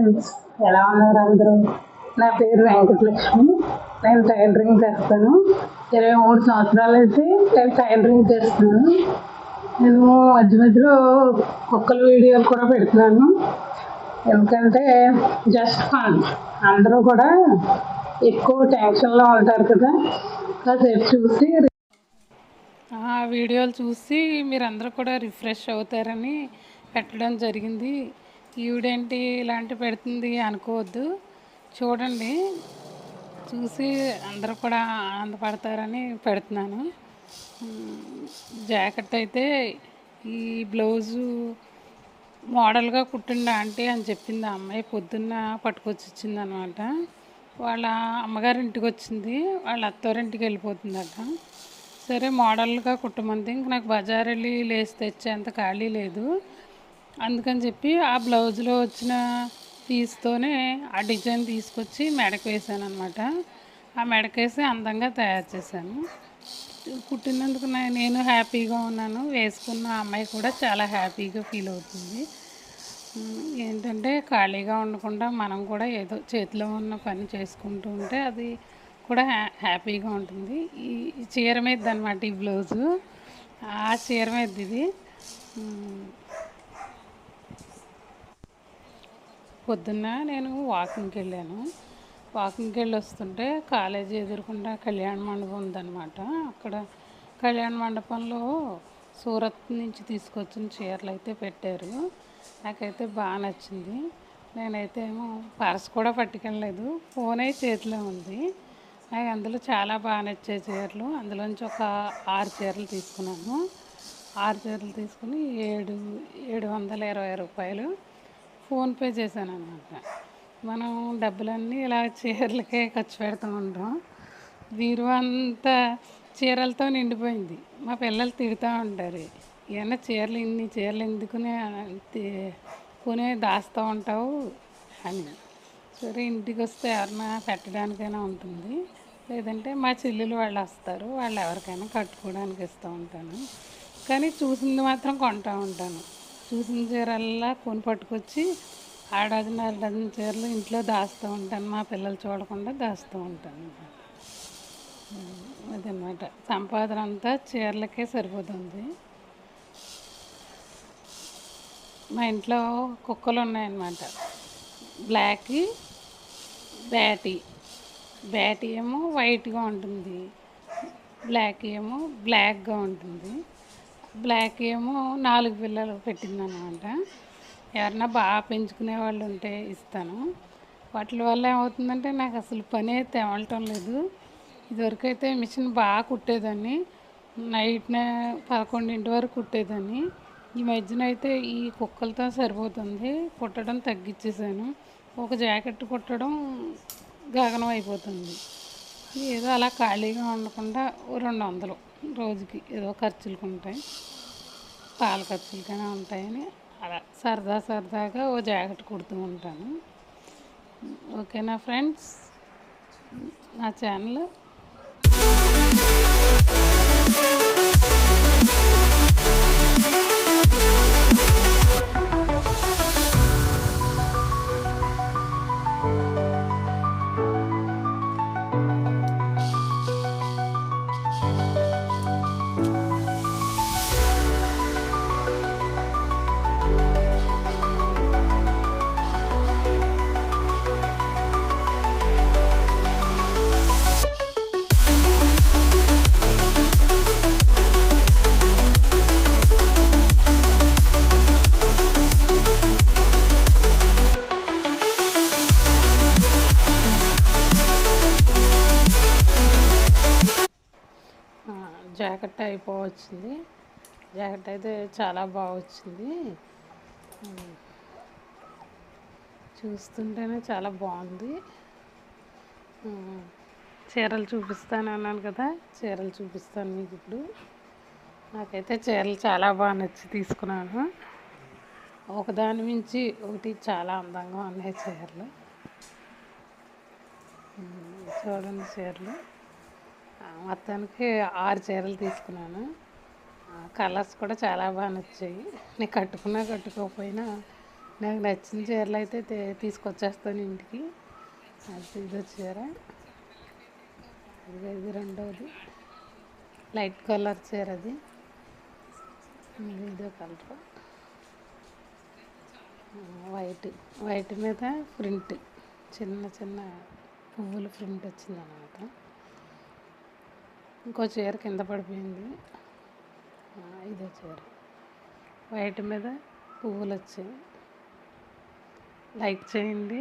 Friends ఎలా ఉన్నారు అందరూ? నా పేరు వెంకటలక్ష్మి. నేను టైలరింగ్ చేస్తాను. ఇరవై మూడు సంవత్సరాలు అయితే నేను టైలరింగ్ చేస్తున్నాను. నేను మధ్య మధ్యలో కుక్కల వీడియోలు కూడా పెడుతున్నాను. ఎందుకంటే జస్ట్ ఫన్. అందరూ కూడా ఎక్కువ టెన్షన్లో ఉంటారు కదా. కాసేపు చూసి ఆ వీడియోలు చూసి మీరందరూ కూడా రిఫ్రెష్ అవుతారని పెట్టడం జరిగింది. ఈవిడేంటి ఇలాంటి పెడుతుంది అనుకోవద్దు. చూడండి. చూసి అందరూ కూడా ఆనందపడతారని పెడుతున్నాను. జాకెట్ అయితే ఈ బ్లౌజు మోడల్గా కుట్టిండి ఆంటీ అని చెప్పింది. ఆ అమ్మాయి పొద్దున్న పట్టుకొచ్చి ఇచ్చింది అనమాట వాళ్ళ అమ్మగారి ఇంటికి వచ్చింది. వాళ్ళ అత్తవారింటికి వెళ్ళిపోతుందట. సరే మోడల్గా కుట్టమంది. ఇంక నాకు బజార్ వెళ్ళి లేసి తెచ్చేంత ఖాళీ లేదు. అందుకని చెప్పి ఆ బ్లౌజ్లో వచ్చిన పీస్తోనే ఆ డిజైన్ తీసుకొచ్చి మెడకు వేసాను అనమాట ఆ మెడకేసి అందంగా తయారు చేశాను. కుట్టినందుకు నేను హ్యాపీగా ఉన్నాను. వేసుకున్న అమ్మాయి కూడా చాలా హ్యాపీగా ఫీల్ అవుతుంది. ఏంటంటే ఖాళీగా ఉండకుండా మనం కూడా ఏదో చేతిలో ఉన్న పని చేసుకుంటూ ఉంటే అది కూడా హ్యా హ్యాపీగా ఉంటుంది. ఈ ఈ చీర మీద అనమాట ఈ బ్లౌజు. ఆ చీర మీద ఇది పొద్దున్న నేను వాకింగ్కి వెళ్ళాను. వాకింగ్కి వెళ్ళి వస్తుంటే కాలేజీ ఎదురుకుండా కళ్యాణ మండపం ఉందన్నమాట. అక్కడ కళ్యాణ మండపంలో సూరత్ నుంచి తీసుకొచ్చిన చీరలు అయితే పెట్టారు. నాకైతే బాగా నచ్చింది. నేనైతే ఏమో పర్స్ కూడా పట్టుకెళ్ళలేదు. ఫోనే చేతిలో ఉంది. నాకు అందులో చాలా బాగా నచ్చే చీరలు. అందులోంచి ఒక ఆరు చీరలు తీసుకున్నాను. ఆరు చీరలు తీసుకుని ఏడు ఏడు వందల ఇరవై రూపాయలు ఫోన్పే చేశాను అనమాట మనం డబ్బులన్నీ ఇలా చీరలకే ఖర్చు పెడుతూ ఉంటాం బీరువా అంతా చీరలతో నిండిపోయింది. మా పిల్లలు తిడుతూ ఉంటారు ఏమన్నా చీరలు ఇన్ని చీరలు ఎందుకునే కొనే దాస్తూ ఉంటావు? అని. సరే ఇంటికి వస్తే ఎవరన్నా పెట్టడానికైనా ఉంటుంది. లేదంటే మా చెల్లెలు వాళ్ళు వస్తారు. వాళ్ళు ఎవరికైనా కట్టుకోవడానికి ఇస్తూ ఉంటాను. కానీ చూసింది మాత్రం కొంటూ ఉంటాను. చూసిన చీరల్లా కొని పట్టుకొచ్చి ఆ డజన్ అర డజన్ చీరలు ఇంట్లో దాస్తూ ఉంటాను. మా పిల్లలు చూడకుండా దాస్తూ ఉంటాను. అదనమాట సంపాదన అంతా చీరలకే సరిపోతుంది. మా ఇంట్లో కుక్కలు ఉన్నాయన్నమాట బ్లాక్ బ్యాటీ. బ్యాటీ ఏమో వైట్గా ఉంటుంది. బ్లాక్ ఏమో బ్లాక్గా ఉంటుంది. బ్లాక్ ఏమో నాలుగు పిల్లలు పెట్టిందనమాట ఎవరన్నా బాగా పెంచుకునే వాళ్ళు ఉంటే ఇస్తాను. వాటి వల్ల ఏమవుతుందంటే నాకు అసలు పని అయితే తెవలటం లేదు. ఇదివరకు అయితే మిషన్ బాగా కుట్టేదాన్ని. నైట్నే పదకొండింటి వరకు కుట్టేదాన్ని. ఈ మధ్యన అయితే ఈ కుక్కలతో సరిపోతుంది. కుట్టడం తగ్గించేసాను ఒక జాకెట్ కుట్టడం గగనం అయిపోతుంది. ఏదో అలా ఖాళీగా ఉండకుండా రెండు వందలు. రోజుకి ఏదో ఖర్చులకు ఉంటాయి పాల ఖర్చులకైనా ఉంటాయని అలా సరదా సరదాగా ఓ జాకెట్ కుడుతూ ఉంటాను. ఓకేనా ఫ్రెండ్స్? నా ఛానల్ జాకెట్ అయిపోవచ్చింది. జాకెట్ అయితే చాలా బాగా వచ్చింది చూస్తుంటేనే చాలా బాగుంది చీరలు చూపిస్తాను అన్నాను కదా చీరలు చూపిస్తాను మీకు ఇప్పుడు. నాకైతే చీరలు చాలా బాగా నచ్చి తీసుకున్నాను. ఒకదాని మించి ఒకటి చాలా అందంగా ఉన్నాయి చీరలు. చూడండి చీరలు. మొత్తానికి ఆరు చీరలు తీసుకున్నాను. కలర్స్ కూడా చాలా బాగా నచ్చాయి. నేను కట్టుకున్నా కట్టుకోకపోయినా నాకు నచ్చిన చీరలు అయితే తీసుకొచ్చేస్తాను ఇంటికి. అది ఇది చీర. ఇదిగో ఇది రెండవది లైట్ కలర్ చీర అది. ఇదో కలర్. వైట్. వైట్ మీద ప్రింట్. చిన్న చిన్న పువ్వుల ప్రింట్ వచ్చిందనమాట. ఇంకో చీర కింద పడిపోయింది. ఇదో చీర. వైట్ మీద పువ్వులు వచ్చాయి లైక్ చేయండి